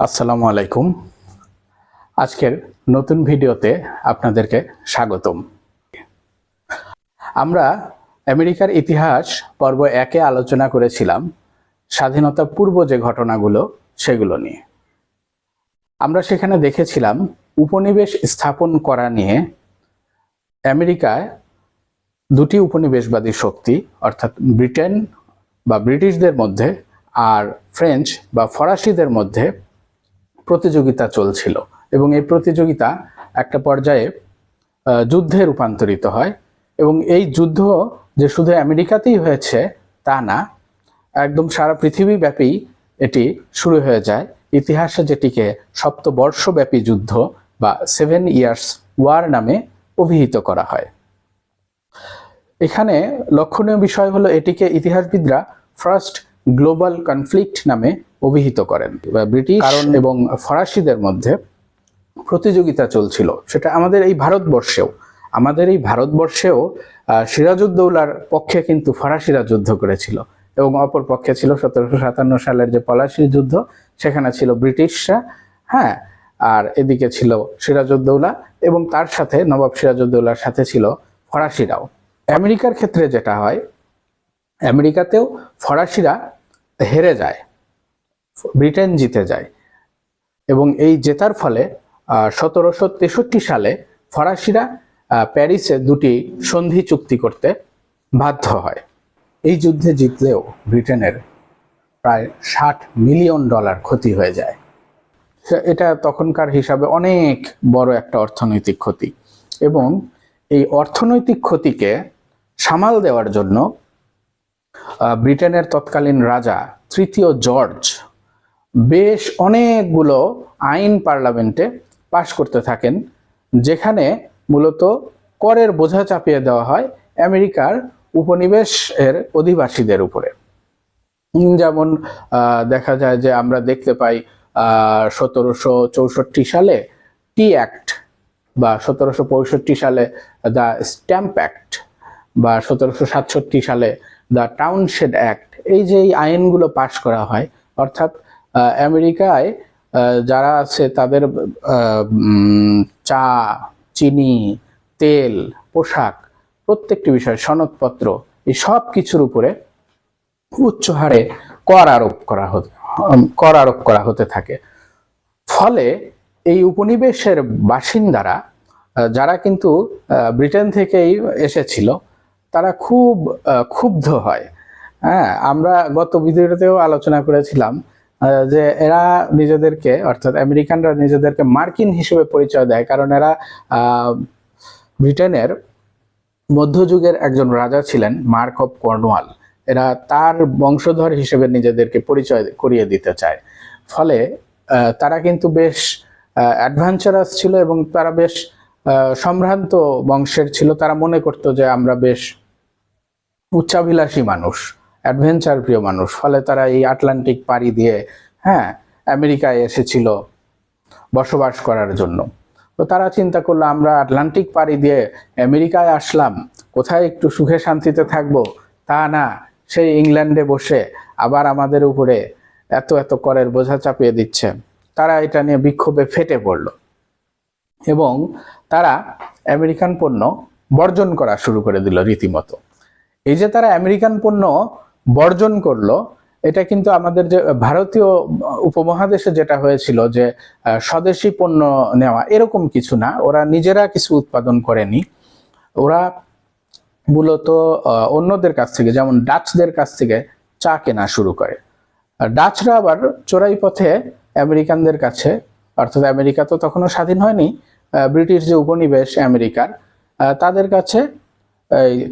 আসসালামু আলাইকুম। আজকের নতুন ভিডিওতে আপনাদেরকে স্বাগতম। আমরা আমেরিকার ইতিহাস পর্ব একে আলোচনা করেছিলাম, স্বাধীনতা পূর্ব যে ঘটনাগুলো সেগুলো নিয়ে। আমরা সেখানে দেখেছিলাম উপনিবেশ স্থাপন করা নিয়ে আমেরিকায় দুটি উপনিবেশবাদী শক্তি, অর্থাৎ ব্রিটেন বা ব্রিটিশদের মধ্যে আর ফ্রেঞ্চ বা ফরাসিদের মধ্যে প্রতিযোগিতা চলছিল এবং এই প্রতিযোগিতা একটা পর্যায়ে যুদ্ধে রূপান্তরিত হয় এবং এই যুদ্ধ যে শুধু আমেরিকাতেই হয়েছে তা না, একদম সারা পৃথিবীব্যাপী এটি শুরু হয়ে যায়। ইতিহাসে যেটিকে সপ্তবর্ষব্যাপী যুদ্ধ বা সেভেন ইয়ার্স ওয়ার নামে অভিহিত করা হয়। এখানে লক্ষণীয় বিষয় হলো এটিকে ইতিহাসবিদরা ফার্স্ট গ্লোবাল কনফ্লিক্ট নামে অভিহিত করেন। ব্রিটিশ কারণ এবং ফরাসিদের মধ্যে প্রতিযোগিতা চলছিল। সেটা আমাদের এই ভারতবর্ষেও। আমাদের এই ভারতবর্ষেও সিরাজউদ্দৌলার পক্ষে কিন্তু ফরাসিরা যুদ্ধ করেছিল এবং অপর পক্ষে ছিল সতেরোশো সাতান্ন সালের যে পলাশির যুদ্ধ সেখানে ছিল ব্রিটিশরা হ্যাঁ আর এদিকে ছিল সিরাজউদ্দৌলা এবং তার সাথে নবাব সিরাজউদ্দৌলার সাথে ছিল ফরাসিরাও। আমেরিকার ক্ষেত্রে যেটা হয় আমেরিকাতেও ফরাসিরা হেরে যায়। ব্রিটেন জিতে যায়। এবং এই জেতার ফলে সতেরোশো তেষট্টি সালে ফরাসিরা প্যারিসে দুটি সন্ধি চুক্তি করতে বাধ্য হয়। এই যুদ্ধে জিতলেও ব্রিটেনের প্রায় ষাট মিলিয়ন ডলার ক্ষতি হয়ে যায়। এটা তখনকার হিসাবে অনেক বড় একটা অর্থনৈতিক ক্ষতি। এবং এই অর্থনৈতিক ক্ষতিকে সামাল দেওয়ার জন্য ব্রিটেনের তৎকালীন রাজা তৃতীয় জর্জ বেশ অনেকগুলো আইন পার্লামেন্টে পাশ করতে থাকেন, যেখানে মূলত করের বোঝা চাপিয়ে দেওয়া হয় আমেরিকার উপনিবেশের অধিবাসীদের উপরে। যেমন দেখা যায় যে আমরা দেখতে পাই সতেরোশো চৌষট্টি সালে টি অ্যাক্ট বা সতেরোশো পঁয়ষট্টি সালে দ্য স্ট্যাম্প অ্যাক্ট বা সতেরোশো সাতষট্টি সালে দ্য টাউনশেড অ্যাক্ট, এই যে এই আইনগুলো পাশ করা হয়, অর্থাৎ আমেরিকায় যারা আছে তাদের চা, চিনি, তেল, পোশাক প্রত্যেকটি বিষয় সনদপত্র এই সব কিছুর উপরে উচ্চ হারে কর আরোপ করা হতে কর আরোপ করা হতে থাকে। ফলে এই উপনিবেশের বাসিন্দারা যারা কিন্তু ব্রিটেন থেকেই এসেছিল, তারা খুব ক্ষুব্ধ হয়। হ্যাঁ আমরা গত ভিডিওতেও আলোচনা করেছিলাম যে এরা নিজেদেরকে, অর্থাৎ আমেরিকানরা নিজেদেরকে মার্কিন হিসেবে পরিচয় দেয়। কারণ এরা ব্রিটেনের মধ্যযুগের একজন রাজা ছিলেন মার্ক অফ কর্নওয়াল। এরা তার বংশধর হিসেবে নিজেদেরকে পরিচয় করিয়ে দিতে চায়। ফলে তারা কিন্তু বেশ অ্যাডভেঞ্চারাস ছিল এবং তারা বেশ সম্ভ্রান্ত বংশের ছিল। তারা মনে করতো যে আমরা বেশ উচ্চাভিলাষী মানুষ। অ্যাডভেঞ্চার প্রিয় মানুষ। ফলে তারা এই আটলান্টিক পাড়ি দিয়ে হ্যাঁ আমেরিকায় এসেছিল বসবাস করার জন্য। তো তারা চিন্তা করল, আমরা আটলান্টিক পাড়ি দিয়ে আমেরিকায় আসলাম, কোথায় একটু সুখে শান্তিতে থাকব? তা না, সেই ইংল্যান্ডে বসে আবার আমাদের উপরে এত এত করের বোঝা চাপিয়ে দিচ্ছে। তারা এটা নিয়ে বিক্ষোভে ফেটে পড়ল। এবং তারা আমেরিকান পণ্য বর্জন করা শুরু করে দিল রীতিমতো। এই যে তারা আমেরিকান পণ্য বর্জন করল, এটা কিন্তু আমাদের যে ভারতীয় উপমহাদেশে যেটা হয়েছিল যে স্বদেশি পণ্য নেওয়া এরকম কিছু না, ওরা নিজেরা কিছু উৎপাদন করেনি। ওরা মূলত অন্যদের কাছ থেকে, যেমন ডাচদের কাছ থেকে চা কেনা শুরু করে। ডাচরা আবার চোরাই পথে আমেরিকানদের কাছে, অর্থাৎ আমেরিকা তো তখনও স্বাধীন হয়নি ব্রিটিশ যে উপনিবেশ আমেরিকার তাদের কাছে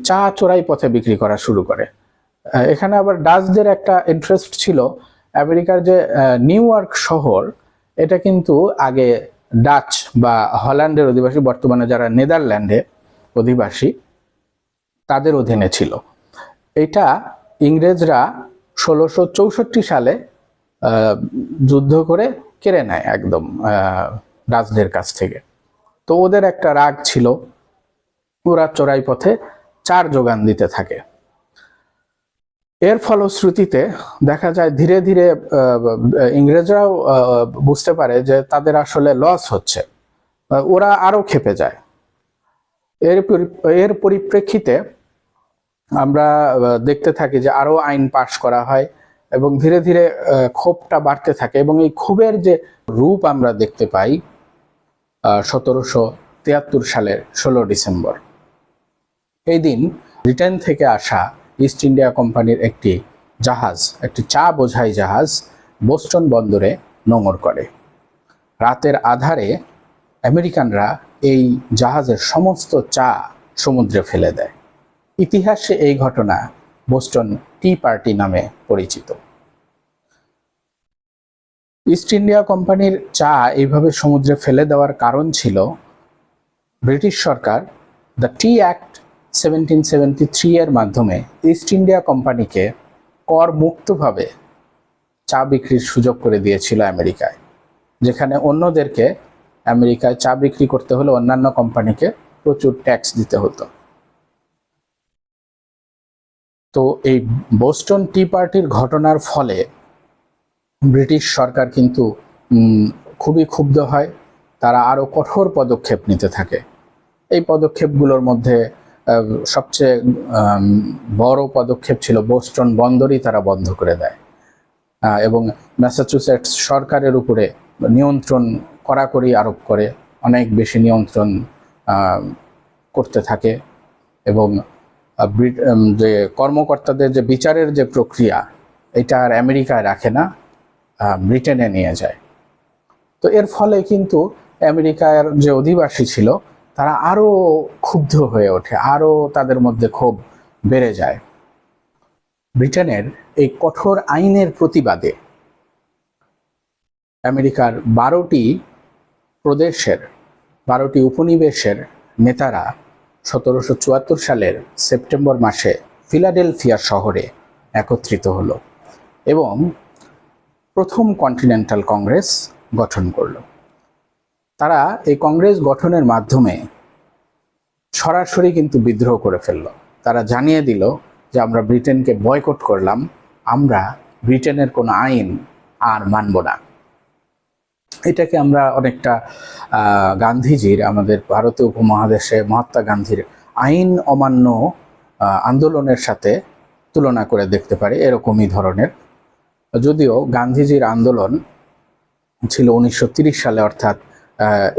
চা চোরাই পথে বিক্রি করা শুরু করে। এখানে আবার ডাচদের একটা ইন্টারেস্ট ছিল। আমেরিকার যে নিউ ইয়র্ক শহর, এটা কিন্তু আগে ডাচ বা হল্যান্ডের অধিবাসী, বর্তমানে যারা নেদারল্যান্ডে অধিবাসী, তাদের অধীনে ছিল। এটা ইংরেজরা ষোলোশো চৌষট্টি সালে যুদ্ধ করে কেড়ে নেয় একদম ডাচদের কাছ থেকে। তো ওদের একটা রাগ ছিল, ওরা চোরাই পথে চার যোগান দিতে থাকে। এর ফলশ্রুতিতে দেখা যায় ধীরে ধীরে ইংরেজরাও বুঝতে পারে যে তাদের আসলে লস হচ্ছে। ওরা আরও ক্ষেপে যায়। এর এর পরিপ্রেক্ষিতে আমরা দেখতে থাকি যে আরও আইন পাশ করা হয় এবং ধীরে ধীরে ক্ষোভটা বাড়তে থাকে এবং এই ক্ষোভের যে রূপ আমরা দেখতে পাই সতেরোশো তিয়াত্তর সালের ষোলো ডিসেম্বর। এই দিন ব্রিটেন থেকে আসা ইস্ট ইন্ডিয়া কোম্পানির একটি জাহাজ, একটি চা বোঝাই জাহাজ বোস্টন বন্দরে নোঙর করে। রাতের আধারে আমেরিকানরা এই জাহাজের সমস্ত চা সমুদ্রে ফেলে দেয়। ইতিহাসে এই ঘটনা বোস্টন টি পার্টি নামে পরিচিত। ইস্ট ইন্ডিয়া কোম্পানির চা এইভাবে সমুদ্রে ফেলে দেওয়ার কারণ ছিল British Sarkar the tea act seventeen seventy three এর মাধ্যমে ইস্ট ইন্ডিয়া কোম্পানিকে কর মুক্তভাবে চা বিক্রির সুযোগ করে দিয়েছিল আমেরিকায়, যেখানে অন্যদেরকে আমেরিকায় চা বিক্রি করতে হলে অন্যান্য কোম্পানিকে প্রচুর ট্যাক্স দিতে হতো। তো এই বোস্টন টি পার্টির ঘটনার ফলে ব্রিটিশ সরকার কিন্তু খুবই ক্ষুব্ধ হয়, তারা আরও কঠোর পদক্ষেপ নিতে থাকে। এই পদক্ষেপগুলোর মধ্যে সবচেয়ে বড় পদক্ষেপ ছিল বোস্টন বন্দরই তারা বন্ধ করে দেয়। এবং ম্যাসাচুসেটস সরকারের উপরে নিয়ন্ত্রণ, কড়াকড়ি আরোপ করে অনেক বেশি নিয়ন্ত্রণ করতে থাকে এবং যে কর্মকর্তাদের যে বিচারের যে প্রক্রিয়া, এটা আর আমেরিকায় রাখে না ব্রিটেনে নিয়ে যায়। তো এর ফলে কিন্তু আমেরিকার যে অধিবাসী ছিল তারা আরও ক্ষুব্ধ হয়ে ওঠে, আরও তাদের মধ্যে ক্ষোভ বেড়ে যায়। ব্রিটেনের এই কঠোর আইনের প্রতিবাদে আমেরিকার বারোটি প্রদেশের, বারোটি উপনিবেশের নেতারা সতেরোশো চুয়াত্তর সালের সেপ্টেম্বর মাসে ফিলাডেলফিয়া শহরে একত্রিত হলো এবং প্রথম কন্টিনেন্টাল কংগ্রেস গঠন করল। তারা এই কংগ্রেস গঠনের মাধ্যমে সরাসরি কিন্তু বিদ্রোহ করে ফেলল। তারা জানিয়ে দিল যে আমরা ব্রিটেনকে বয়কট করলাম, আমরা ব্রিটেনের কোনো আইন আর মানব না। এটাকে আমরা অনেকটা গান্ধীজির, আমাদের ভারতীয় উপমহাদেশে মহাত্মা গান্ধীর আইন অমান্য আন্দোলনের সাথে তুলনা করে দেখতে পারি, এরকমই ধরনের। যদিও গান্ধীজির আন্দোলন ছিল উনিশশো সালে, অর্থাৎ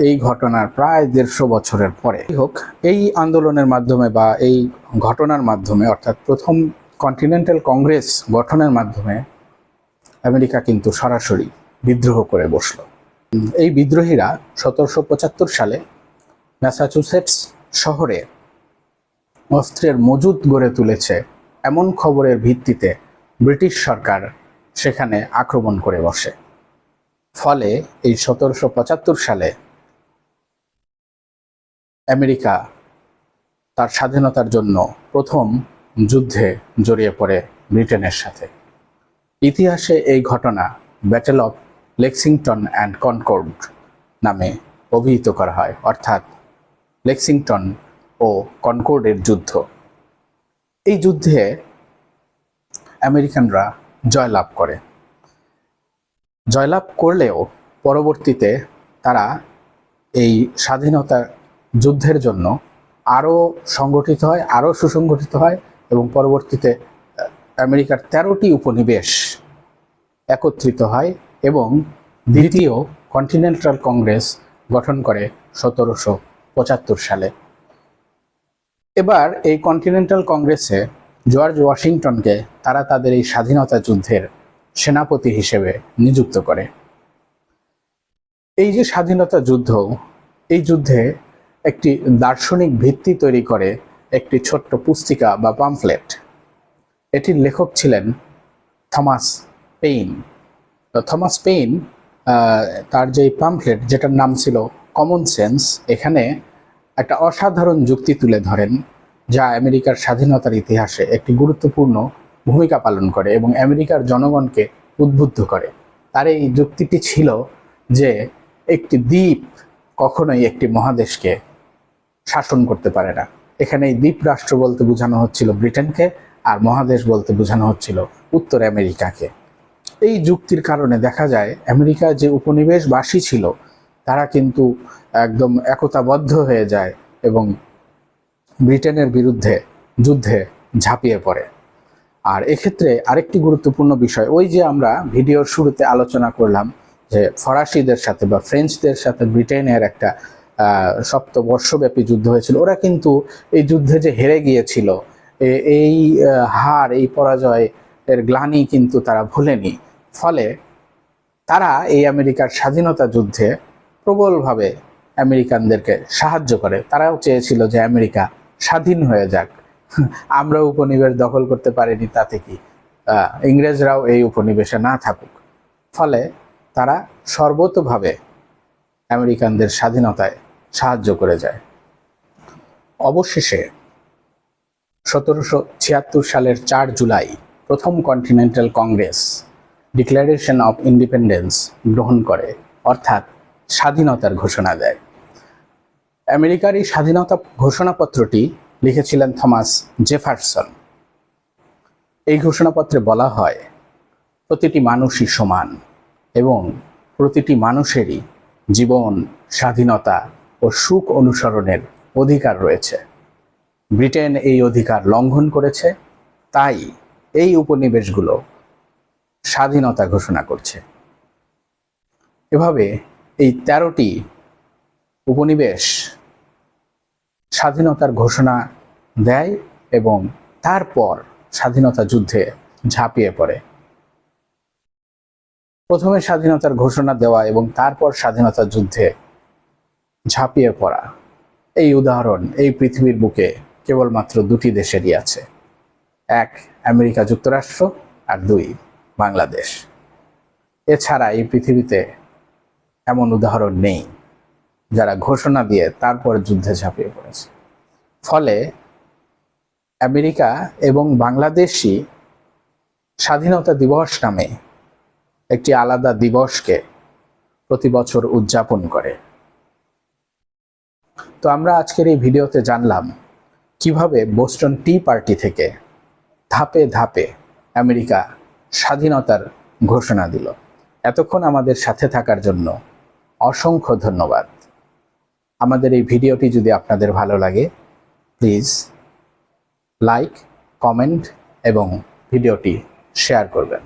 এই ঘটনার প্রায় দেড়শো বছরের পরে। হোক, এই আন্দোলনের মাধ্যমে বা এই ঘটনার মাধ্যমে, অর্থাৎ প্রথম কন্টিনেন্টাল কংগ্রেস গঠনের মাধ্যমে আমেরিকা কিন্তু সরাসরি বিদ্রোহ করে বসল। এই বিদ্রোহীরা সতেরোশো পঁচাত্তর সালে ম্যাসাচুসেটস শহরে অস্ত্রের মজুদ গড়ে তুলেছে এমন খবরের ভিত্তিতে ব্রিটিশ সরকার সেখানে আক্রমণ করে বসে। ফলে এই সতেরোশো পঁচাত্তর সালে আমেরিকা তার স্বাধীনতার জন্য প্রথম যুদ্ধে জড়িয়ে পড়ে ব্রিটেনের সাথে। ইতিহাসে এই ঘটনা battle of Lexington and Concord নামে অভিহিত করা হয়, অর্থাৎ লেক্সিংটন ও কনকর্ডের যুদ্ধ। এই যুদ্ধে আমেরিকানরা জয়লাভ করে। জয়লাভ করলেও পরবর্তীতে তারা এই স্বাধীনতা যুদ্ধের জন্য আরও সংগঠিত হয়, আরও সুসংগঠিত হয় এবং পরবর্তীতে আমেরিকার তেরোটি উপনিবেশ একত্রিত হয় এবং দ্বিতীয় কন্টিনেন্টাল কংগ্রেস গঠন করে সতেরোশো পঁচাত্তর সালে। এবার এই কন্টিনেন্টাল কংগ্রেসে জর্জ ওয়াশিংটনকে তারা তাদের এই স্বাধীনতা যুদ্ধের সেনাপতি হিসেবে নিযুক্ত করে। এই যে স্বাধীনতা যুদ্ধ, এই যুদ্ধে একটি দার্শনিক ভিত্তি তৈরি করে একটি ছোট্ট পুস্তিকা বা পামফ্লেট এটির লেখক ছিলেন থমাস পেইন। থমাস পেইন তার যে পামফ্লেট যেটার নাম ছিল কমন সেন্স এখানে একটা অসাধারণ যুক্তি তুলে ধরেন, যা আমেরিকার স্বাধীনতার ইতিহাসে একটি গুরুত্বপূর্ণ ভূমিকা পালন করে এবং আমেরিকার জনগণকে উদ্বুদ্ধ করে। তার এই যুক্তিটি ছিল যে একটি দ্বীপ কখনোই একটি মহাদেশকে শাসন করতে পারে না। এখানে এই দ্বীপ রাষ্ট্র বলতে বোঝানো হচ্ছিল ব্রিটেনকে আর মহাদেশ বলতে বোঝানো হচ্ছিল উত্তর আমেরিকাকে। এই যুক্তির কারণে দেখা যায় আমেরিকা যে উপনিবেশবাসী ছিল, তারা কিন্তু একদম একতাবদ্ধ হয়ে যায় এবং ব্রিটেনের বিরুদ্ধে যুদ্ধে ঝাঁপিয়ে পড়ে। আর এক্ষেত্রে আরেকটি গুরুত্বপূর্ণ বিষয়, ওই যে আমরা ভিডিওর শুরুতে আলোচনা করলাম যে ফরাসিদের সাথে বা ফ্রেঞ্চদের সাথে ব্রিটেনের একটা সপ্তবর্ষব্যাপী যুদ্ধ হয়েছিল, ওরা কিন্তু এই যুদ্ধে যে হেরে গিয়েছিল এই হার, এই পরাজয় এর গ্লানি কিন্তু তারা ভুলেনি। ফলে তারা এই আমেরিকার স্বাধীনতা যুদ্ধে প্রবলভাবে আমেরিকানদেরকে সাহায্য করে। তারাও চেয়েছিল যে আমেরিকা স্বাধীন হয়ে যাক। আমরা উপনিবেশ দখল করতে পারিনি তাতে কি? ইংরেজরাও এই উপনিবেশে না থাকুক। ফলে তারা সর্বতোভাবে আমেরিকানদের স্বাধীনতায় সাহায্য করে যায়। অবশেষে সতেরোশো ছিয়াত্তর সালের চার জুলাই প্রথম Continental Congress Declaration of Independence গ্রহণ করে, অর্থাৎ স্বাধীনতার ঘোষণা দেয়। আমেরিকার এই স্বাধীনতা ঘোষণাপত্রটি লিখেছিলেন থমাস জেফারসন। এই ঘোষণাপত্রে বলা হয়, প্রতিটি মানুষই সমান এবং প্রতিটি মানুষেরই জীবন, স্বাধীনতা ও সুখ অনুসরণের অধিকার রয়েছে। ব্রিটেন এই অধিকার লঙ্ঘন করেছে, তাই এই উপনিবেশগুলো স্বাধীনতা ঘোষণা করছে। এভাবে এই তেরোটি উপনিবেশ স্বাধীনতার ঘোষণা দেয় এবং তারপর স্বাধীনতা যুদ্ধে ঝাঁপিয়ে পড়ে। প্রথমে স্বাধীনতার ঘোষণা দেওয়া এবং তারপর স্বাধীনতা যুদ্ধে ঝাঁপিয়ে পড়া। এই উদাহরণ এই পৃথিবীর বুকে কেবলমাত্র দুটি দেশেরই আছে, এক আমেরিকা যুক্তরাষ্ট্র আর দুই বাংলাদেশ। এছাড়া এই পৃথিবীতে এমন উদাহরণ নেই। যারা ঘোষণা দিয়ে তারপর যুদ্ধে ঝাঁপিয়ে পড়েছে। ফলে আমেরিকা এবং বাংলাদেশই স্বাধীনতা দিবস নামে একটি আলাদা দিবসকে প্রতি বছর উদযাপন করে। তো আমরা আজকের এই ভিডিওতে জানলাম কীভাবে বোস্টন টি পার্টি থেকে ধাপে ধাপে আমেরিকা স্বাধীনতার ঘোষণা দিল। এতক্ষণ আমাদের সাথে থাকার জন্য অসংখ্য ধন্যবাদ। আমাদের এই ভিডিওটি যদি আপনাদের ভালো লাগে প্লিজ লাইক কমেন্ট এবং ভিডিওটি শেয়ার করবেন।